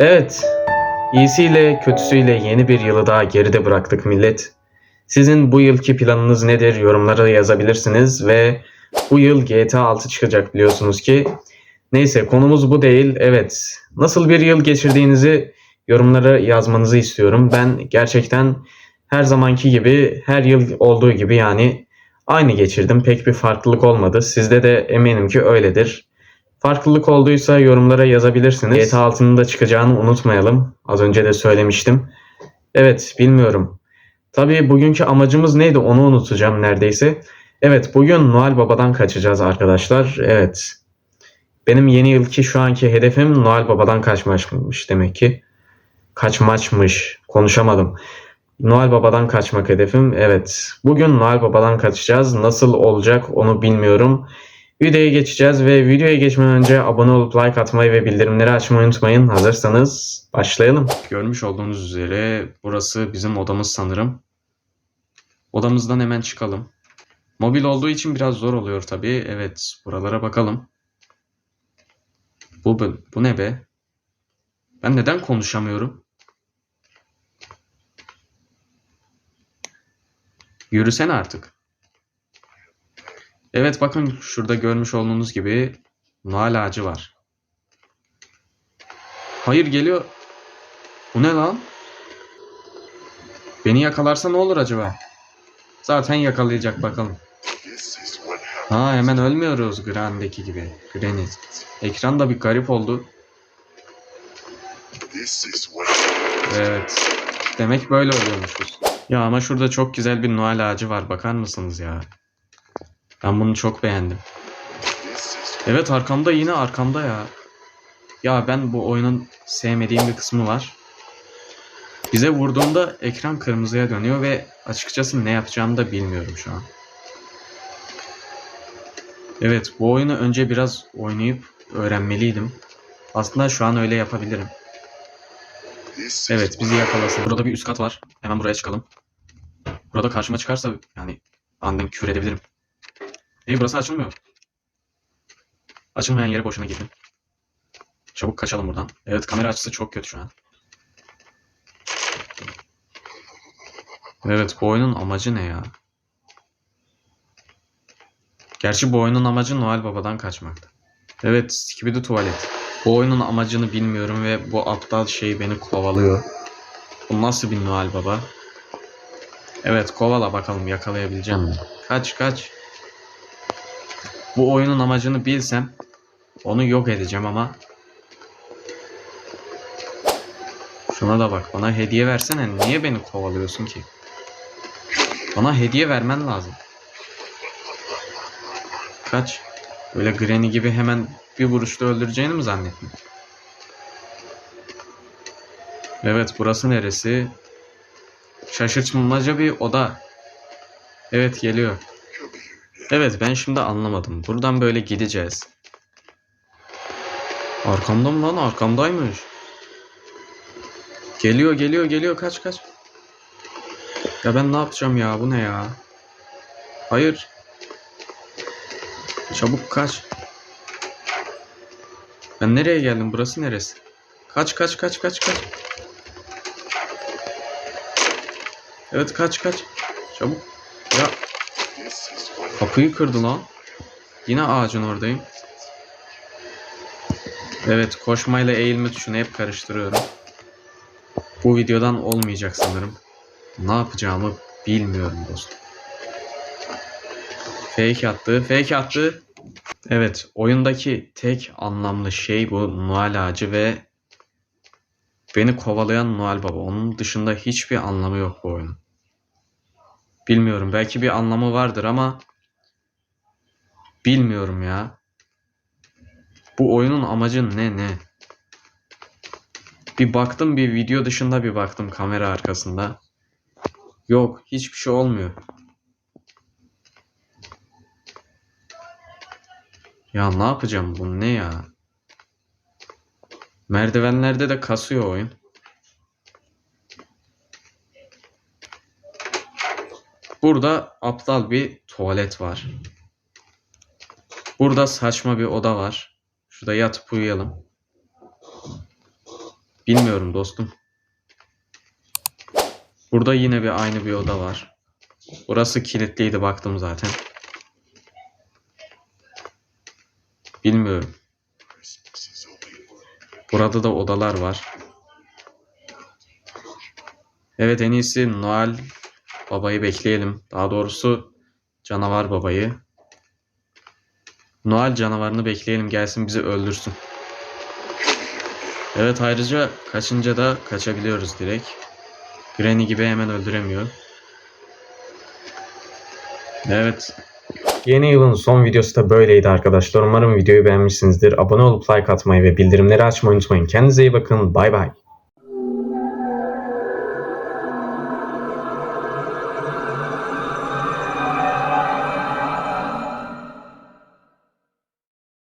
Evet, iyisiyle kötüsüyle yeni bir yılı daha geride bıraktık millet. Sizin bu yılki planınız nedir? Yorumlara yazabilirsiniz ve bu yıl GTA 6 çıkacak biliyorsunuz ki. Neyse konumuz bu değil. Evet, nasıl bir yıl geçirdiğinizi yorumlara yazmanızı istiyorum. Ben gerçekten her zamanki gibi, her yıl olduğu gibi yani aynı geçirdim. Pek bir farklılık olmadı. Sizde de eminim ki öyledir. Farklılık olduysa yorumlara yazabilirsiniz. GTA 6'nın da çıkacağını unutmayalım. Az önce de söylemiştim. Evet, bilmiyorum. Tabii bugünkü amacımız neydi onu unutacağım neredeyse. Evet, bugün Noel Baba'dan kaçacağız arkadaşlar. Evet. Benim yeni yılki şu anki hedefim Noel Baba'dan kaçmaçmış demek ki. Kaçmaçmış. Konuşamadım. Noel Baba'dan kaçmak hedefim. Evet. Bugün Noel Baba'dan kaçacağız. Nasıl olacak onu bilmiyorum. Videoya geçeceğiz ve videoya geçmeden önce abone olup like atmayı ve bildirimleri açmayı unutmayın. Hazırsanız başlayalım. Görmüş olduğunuz üzere burası bizim odamız sanırım. Odamızdan hemen çıkalım. Mobil olduğu için biraz zor oluyor tabii. Evet, buralara bakalım. Bu, bu, ne be? Ben neden konuşamıyorum? Yürüsene artık. Evet bakın şurada görmüş olduğunuz gibi Noel ağacı var. Hayır geliyor. Bu ne lan? Beni yakalarsa ne olur acaba? Zaten yakalayacak bakalım. Ha hemen ölmüyoruz Gran'deki gibi. Granny. Ekran da bir garip oldu. Evet. Demek böyle oluyormuşuz. Ya ama şurada çok güzel bir Noel ağacı var. Bakar mısınız ya? Ben bunu çok beğendim. Evet arkamda yine arkamda ya. Ya ben bu oyunun sevmediğim bir kısmı var. Bize vurduğunda ekran kırmızıya dönüyor ve açıkçası ne yapacağımı da bilmiyorum şu an. Evet bu oyunu önce biraz oynayıp öğrenmeliydim. Aslında şu an öyle yapabilirim. Evet bizi yakalasın. Burada bir üst kat var. Hemen buraya çıkalım. Burada karşıma çıkarsa yani aniden küfür edebilirim. İyi burası açılmıyor. Açılmayan yere boşuna girdim. Çabuk kaçalım buradan. Evet kamera açısı çok kötü şu an. Evet bu oyunun amacı ne ya? Gerçi bu oyunun amacı Noel Baba'dan kaçmaktı. Evet Skibidi tuvalet. Bu oyunun amacını bilmiyorum ve bu aptal şey beni kovalıyor. Bu nasıl bir Noel Baba? Evet kovala bakalım yakalayabileceğim mi? Kaç kaç. Bu oyunun amacını bilsem onu yok edeceğim ama Şuna da bak bana hediye versene niye beni kovalıyorsun ki? Bana hediye vermen lazım. Kaç. Böyle Granny gibi hemen bir vuruşta öldüreceğini mi zannettin? Evet burası neresi? Şaşırtmaca bir oda. Evet geliyor. Evet ben şimdi anlamadım. Buradan böyle gideceğiz. Arkamda mı lan? Arkamdaymış. Geliyor geliyor geliyor kaç kaç. Ya ben ne yapacağım ya bu ne ya? Hayır. Çabuk kaç. Ben nereye geldim? Burası neresi? Kaç kaç kaç kaç kaç. Evet kaç kaç. Çabuk. Kapıyı kırdı lan. Yine ağacın oradayım. Evet koşmayla eğilme tuşunu hep karıştırıyorum. Bu videodan olmayacak sanırım. Ne yapacağımı bilmiyorum dostum. Fake attı, fake attı. Evet, oyundaki tek anlamlı şey bu Noel ağacı ve beni kovalayan Noel Baba. Onun dışında hiçbir anlamı yok bu oyunun. Bilmiyorum, belki bir anlamı vardır ama Bilmiyorum ya. Bu oyunun amacı ne ne? Bir baktım bir video dışında bir baktım kamera arkasında. Yok hiçbir şey olmuyor. Ya ne yapacağım bu ne ya? Merdivenlerde de kasıyor oyun. Burada aptal bir tuvalet var. Burada saçma bir oda var. Şurada yatıp uyuyalım. Bilmiyorum dostum. Burada yine bir aynı bir oda var. Burası kilitliydi baktım zaten. Bilmiyorum. Burada da odalar var. Evet en iyisi Noel babayı bekleyelim. Daha doğrusu canavar babayı. Noel canavarını bekleyelim gelsin bizi öldürsün. Evet ayrıca kaçınca da kaçabiliyoruz direkt. Granny gibi hemen öldüremiyor. Evet. Yeni yılın son videosu da böyleydi arkadaşlar. Umarım videoyu beğenmişsinizdir. Abone olup like atmayı ve bildirimleri açmayı unutmayın. Kendinize iyi bakın. Bay bay.